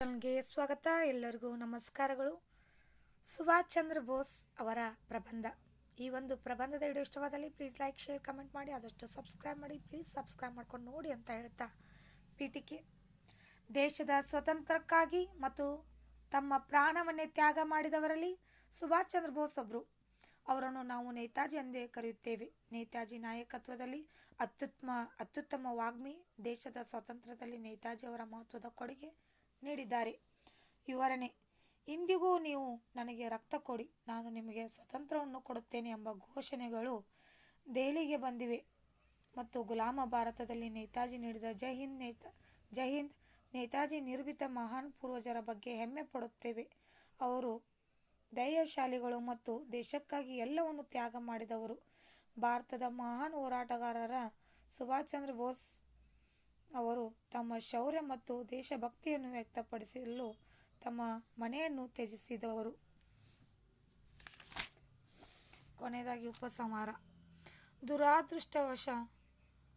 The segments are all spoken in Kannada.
ಚಾನಲ್ಗೆ ಸ್ವಾಗತ. ಎಲ್ಲರಿಗೂ ನಮಸ್ಕಾರಗಳು. ಸುಭಾಷ್ ಚಂದ್ರ ಬೋಸ್ ಅವರ ಪ್ರಬಂಧ. ಈ ಒಂದು ಪ್ರಬಂಧದ ವಿಡಿಯೋ ಇಷ್ಟವಾದಲ್ಲಿ ಪ್ಲೀಸ್ ಲೈಕ್ ಶೇರ್ ಕಮೆಂಟ್ ಮಾಡಿ. ಆದಷ್ಟು ಸಬ್ಸ್ಕ್ರೈಬ್ ಮಾಡಿ. ಪ್ಲೀಸ್ ಸಬ್ಸ್ಕ್ರೈಬ್ ಮಾಡ್ಕೊಂಡು ನೋಡಿ ಅಂತ ಹೇಳ್ತಾ ಪೀಠಿಕೆ ದೇಶದ ಸ್ವತಂತ್ರಕ್ಕಾಗಿ ಮತ್ತು ತಮ್ಮ ಪ್ರಾಣವನ್ನೇ ತ್ಯಾಗ ಮಾಡಿದವರಲ್ಲಿ ಸುಭಾಷ್ ಚಂದ್ರ ಬೋಸ್ ಒಬ್ರು. ಅವರನ್ನು ನಾವು ನೇತಾಜಿ ಎಂದೇ ಕರೆಯುತ್ತೇವೆ. ನೇತಾಜಿ ನಾಯಕತ್ವದಲ್ಲಿ ಅತ್ಯುತ್ತಮ ಅತ್ಯುತ್ತಮ ವಾಗ್ಮಿ ದೇಶದ ಸ್ವಾತಂತ್ರ್ಯದಲ್ಲಿ ನೇತಾಜಿ ಅವರ ಮಹತ್ವದ ಕೊಡುಗೆ ನೀಡಿದ್ದಾರೆ. ವಿವರಣೆ. ಇಂದಿಗೂ ನೀವು ನನಗೆ ರಕ್ತ ಕೊಡಿ. ನಾನು ನಿಮಗೆ ಸ್ವತಂತ್ರವನ್ನು ಕೊಡುತ್ತೇನೆ ಎಂಬ ಘೋಷಣೆಗಳು ದೆಹಲಿಗೆ ಬಂದಿವೆ. ಮತ್ತು ಗುಲಾಮ ಭಾರತದಲ್ಲಿ ನೇತಾಜಿ ನೀಡಿದ ಜೈ ಹಿಂದ್ ನೇತಾ, ಜೈ ಹಿಂದ್ ನೇತಾಜಿ ನಿರ್ಭೀತ ಮಹಾನ್ ಪೂರ್ವಜರ ಬಗ್ಗೆ ಹೆಮ್ಮೆ ಪಡುತ್ತೇವೆ. ಅವರು ಧೈರ್ಯಶಾಲಿಗಳು ಮತ್ತು ದೇಶಕ್ಕಾಗಿ ಎಲ್ಲವನ್ನು ತ್ಯಾಗ ಮಾಡಿದವರು. ಭಾರತದ ಮಹಾನ್ ಹೋರಾಟಗಾರರ ಸುಭಾಷ್ ಚಂದ್ರ ಬೋಸ್ ಅವರು ತಮ್ಮ ಶೌರ್ಯ ಮತ್ತು ದೇಶಭಕ್ತಿಯನ್ನು ವ್ಯಕ್ತಪಡಿಸಲು ತಮ್ಮ ಮನೆಯನ್ನು ತ್ಯಜಿಸಿದವರು. ಕೊನೆಯದಾಗಿ ಉಪಸಂಹಾರ. ದುರಾದೃಷ್ಟವಶ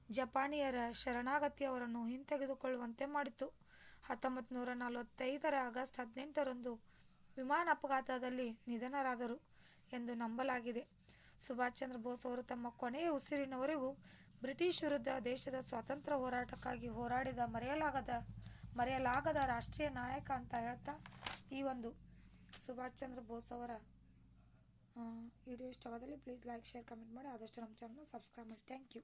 ಜಪಾನಿಯರ ಶರಣಾಗತಿ ಅವರನ್ನು ಹಿಂತೆಗೆದುಕೊಳ್ಳುವಂತೆ ಮಾಡಿತು. ಹತ್ತೊಂಬತ್ತು ನೂರ ನಲವತ್ತೈದರ ಆಗಸ್ಟ್ ಹದಿನೆಂಟರಂದು ವಿಮಾನ ಅಪಘಾತದಲ್ಲಿ ನಿಧನರಾದರು ಎಂದು ನಂಬಲಾಗಿದೆ. ಸುಭಾಷ್ ಚಂದ್ರ ಬೋಸ್ ಅವರು ತಮ್ಮ ಕೊನೆಯ ಉಸಿರಿನವರೆಗೂ ಬ್ರಿಟಿಷ್ ವಿರುದ್ಧ ದೇಶದ ಸ್ವಾತಂತ್ರ್ಯ ಹೋರಾಟಕ್ಕಾಗಿ ಹೋರಾಡಿದ ಮರೆಯಲಾಗದ ಮರೆಯಲಾಗದ ರಾಷ್ಟ್ರೀಯ ನಾಯಕ ಅಂತ ಹೇಳ್ತಾ ಈ ಒಂದು ಸುಭಾಷ್ ಚಂದ್ರ ಬೋಸ್ ಅವರ ವಿಡಿಯೋ ಇಷ್ಟವಾದಲ್ಲಿ ಪ್ಲೀಸ್ ಲೈಕ್ ಶೇರ್ ಕಮೆಂಟ್ ಮಾಡಿ. ಆದಷ್ಟು ನಮ್ಮ ಚಾನಲ್ನ ಸಬ್ಸ್ಕ್ರೈಬ್ ಮಾಡಿ. Thank you